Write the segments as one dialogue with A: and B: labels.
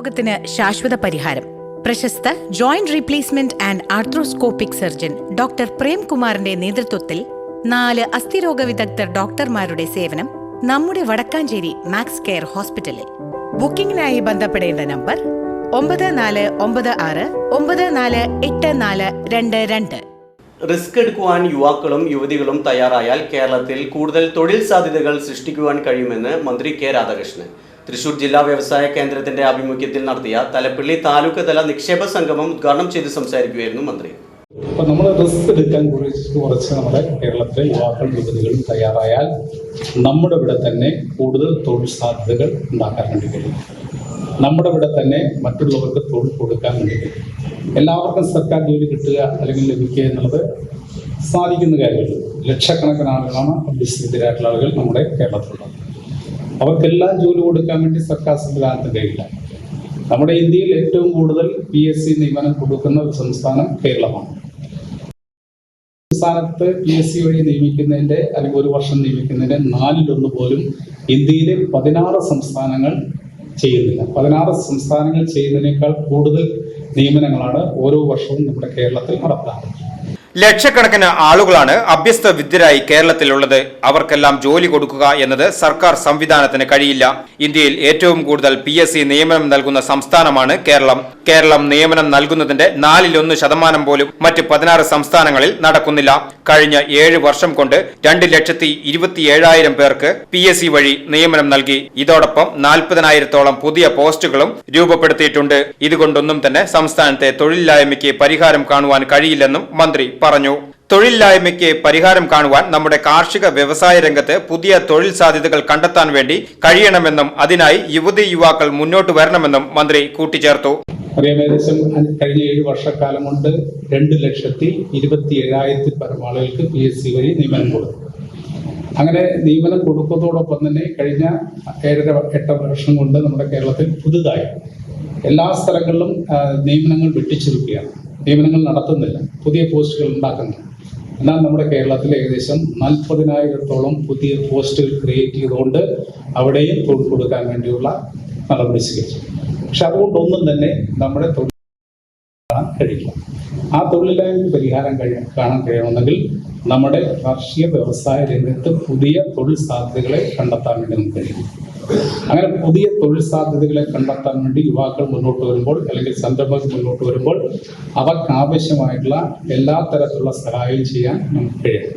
A: രോഗത്തിന് ശാശ്വത പരിഹാരം. പ്രശസ്ത joint replacement and arthroscopic surgeon doctor പ്രേംകുമാറിന്റെ നേതൃത്വത്തിൽ നാല് അസ്ഥിരോഗ വിദഗ്ധർ ഡോക്ടർമാരുടെ സേവനം നമ്മുടെ വടക്കാഞ്ചേരി മാക്സ് കെയർ ഹോസ്പിറ്റലിൽ. ബുക്കിംഗിനായി ബന്ധപ്പെടേണ്ട നമ്പർ ഒമ്പത് നാല് ഒമ്പത് ആറ് ഒമ്പത് നാല് എട്ട് നാല് രണ്ട് രണ്ട്.
B: റിസ്ക് എടുക്കുവാൻ യുവാക്കളും യുവതികളും തയ്യാറായാൽ കേരളത്തിൽ കൂടുതൽ തൊഴിൽ സാധ്യതകൾ സൃഷ്ടിക്കുവാൻ കഴിയുമെന്ന് മന്ത്രി കെ രാധാകൃഷ്ണൻ. തൃശൂർ ജില്ലാ വ്യവസായ കേന്ദ്രത്തിന്റെ ആഭിമുഖ്യത്തിൽ നടത്തിയ തലപ്പള്ളി താലൂക്ക് തല നിക്ഷേപ സംഗമം ഉദ്ഘാടനം ചെയ്ത് സംസാരിക്കുകയായിരുന്നു മന്ത്രി.
C: അപ്പൊ നമ്മൾ റിസ്ക് എടുക്കാൻ കുറിച്ച് കുറച്ച് നമ്മുടെ കേരളത്തിലെ യുവാക്കൾ യുവതികളും തയ്യാറായാൽ നമ്മുടെ ഇവിടെ തന്നെ കൂടുതൽ തൊഴിൽ സാധ്യതകൾ ഉണ്ടാക്കാൻ വേണ്ടി കഴിയും നമ്മുടെ ഇവിടെ തന്നെ മറ്റുള്ളവർക്ക് തൊഴിൽ കൊടുക്കാൻ വേണ്ടി കഴിയും എല്ലാവർക്കും സർക്കാർ ജോലി കിട്ടുക അല്ലെങ്കിൽ ലഭിക്കുക എന്നുള്ളത് സാധിക്കുന്ന കാര്യമല്ല. ലക്ഷക്കണക്കിന് ആളുകളാണ് അഭ്യസിതരായിട്ടുള്ള ആളുകൾ നമ്മുടെ കേരളത്തിലുള്ളത്. അവർക്കെല്ലാം ജോലി കൊടുക്കാൻ വേണ്ടി സർക്കാർ സംവിധാനത്തിന് കഴിയില്ല നമ്മുടെ ഇന്ത്യയിൽ ഏറ്റവും കൂടുതൽ പി എസ് സി നിയമനം കൊടുക്കുന്ന ഒരു സംസ്ഥാനം കേരളമാണ്. സംസ്ഥാനത്ത് പി എസ് സി വഴി നിയമിക്കുന്നതിന്റെ അല്ലെങ്കിൽ ഒരു വർഷം നിയമിക്കുന്നതിന്റെ നാലിലൊന്ന് പോലും ഇന്ത്യയിലെ പതിനാറ് സംസ്ഥാനങ്ങൾ ചെയ്യുന്നില്ല. പതിനാറ് സംസ്ഥാനങ്ങൾ ചെയ്യുന്നതിനേക്കാൾ കൂടുതൽ നിയമനങ്ങളാണ് ഓരോ വർഷവും നമ്മുടെ കേരളത്തിൽ നടത്താറുള്ളത്
D: ലക്ഷക്കണക്കിന് ആളുകളാണ് അഭ്യസ്ത വിദ്യരായി കേരളത്തിലുള്ളത്. അവർക്കെല്ലാം ജോലി കൊടുക്കുക എന്നത് സർക്കാർ സംവിധാനത്തിന് കഴിയില്ല. ഇന്ത്യയിൽ ഏറ്റവും കൂടുതൽ പി നിയമനം നൽകുന്ന സംസ്ഥാനമാണ് കേരളം. കേരളം നിയമനം നൽകുന്നതിന്റെ നാലിലൊന്ന് ശതമാനം പോലും മറ്റ് പതിനാറ് സംസ്ഥാനങ്ങളിൽ നടക്കുന്നില്ല. കഴിഞ്ഞ ഏഴ് വർഷം കൊണ്ട് രണ്ട് ലക്ഷത്തി ഇരുപത്തിയേഴായിരം പേർക്ക് പി എസ് സി വഴി നിയമനം നൽകി. ഇതോടൊപ്പം നാൽപ്പതിനായിരത്തോളം പുതിയ പോസ്റ്റുകളും രൂപപ്പെടുത്തിയിട്ടുണ്ട്. ഇതുകൊണ്ടൊന്നും തന്നെ സംസ്ഥാനത്തെ തൊഴിലില്ലായ്മയ്ക്ക് പരിഹാരം കാണുവാൻ കഴിയില്ലെന്നും മന്ത്രി പറഞ്ഞു. തൊഴിലില്ലായ്മയ്ക്ക് പരിഹാരം കാണുവാൻ നമ്മുടെ കാർഷിക വ്യവസായ രംഗത്ത് പുതിയ തൊഴിൽ സാധ്യതകൾ കണ്ടെത്താൻ വേണ്ടി കഴിയണമെന്നും അതിനായി യുവതി യുവാക്കൾ മുന്നോട്ട് വരണമെന്നും മന്ത്രി കൂട്ടിച്ചേർത്തു.
C: ഏകദേശം കഴിഞ്ഞ ഏഴ് വർഷക്കാലം കൊണ്ട് രണ്ട് ലക്ഷത്തി ഇരുപത്തി ഏഴായിരത്തി പരം ആളുകൾക്ക് പി എസ് സി വഴി നിയമനം കൊടുത്തു. അങ്ങനെ നിയമനം കൊടുക്കുന്നതോടൊപ്പം തന്നെ കഴിഞ്ഞ ഏഴര എട്ട് വർഷം കൊണ്ട് നമ്മുടെ കേരളത്തിൽ പുതുതായി എല്ലാ സ്ഥലങ്ങളിലും നിയമനങ്ങൾ വെട്ടിച്ചുരുക്കുകയാണ്. നിയമനങ്ങൾ നടത്തുന്നില്ല. പുതിയ പോസ്റ്റുകൾ ഉണ്ടാക്കുന്നില്ല. എന്നാൽ നമ്മുടെ കേരളത്തിൽ ഏകദേശം നാൽപ്പതിനായിരത്തോളം പുതിയ പോസ്റ്റുകൾ ക്രിയേറ്റ് ചെയ്തുകൊണ്ട് അവിടെയും തൊഴിൽ കൊടുക്കാൻ വേണ്ടിയുള്ള നടപടി സ്വീകരിച്ചു. പക്ഷെ അതുകൊണ്ടൊന്നും തന്നെ നമ്മുടെ തൊഴിൽ കാണാൻ കഴിയില്ല. ആ തൊഴിലില്ലായ്മ പരിഹാരം കഴിയാൻ കാണാൻ കഴിയണമെങ്കിൽ നമ്മുടെ കാർഷിക വ്യവസായ രംഗത്ത് പുതിയ തൊഴിൽ സാധ്യതകളെ കണ്ടെത്താൻ വേണ്ടി നമുക്ക് കഴിയും. അങ്ങനെ പുതിയ തൊഴിൽ സാധ്യതകളെ കണ്ടെത്താൻ വേണ്ടി യുവാക്കൾ മുന്നോട്ട് വരുമ്പോൾ അല്ലെങ്കിൽ സംരംഭകർ മുന്നോട്ട് വരുമ്പോൾ അവർക്ക് ആവശ്യമായിട്ടുള്ള എല്ലാ തരത്തിലുള്ള സഹായവും ചെയ്യാൻ നമുക്ക് കഴിയും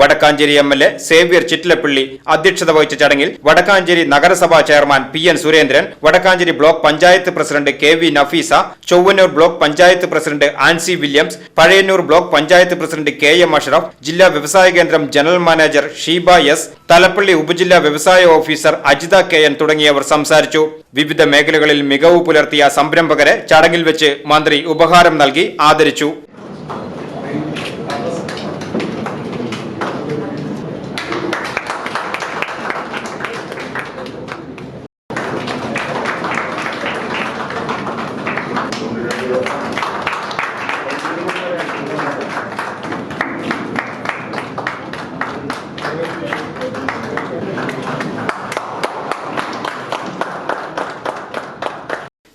D: Vadakkanchery M L A Xavier Chittilappally അധ്യക്ഷത വഹിച്ച ചടങ്ങിൽ വടക്കാഞ്ചേരി നഗരസഭാ chairman P N Surendran Vadakkanchery block panchayat president K V Nafeesa Chowwannur block panchayat president Ancy Williams Pazhayannur block panchayat president K M Ashraf ജില്ലാ വ്യവസായ കേന്ദ്രം general manager Sheeba S Thalappally ഉപജില്ലാ വ്യവസായ officer Ajitha K N തുടങ്ങിയവർ സംസാരിച്ചു. വിവിധ മേഖലകളിൽ മികവ് പുലർത്തിയ സംരംഭകരെ ചടങ്ങിൽ വെച്ച് മന്ത്രി ഉപഹാരം നൽകി ആദരിച്ചു.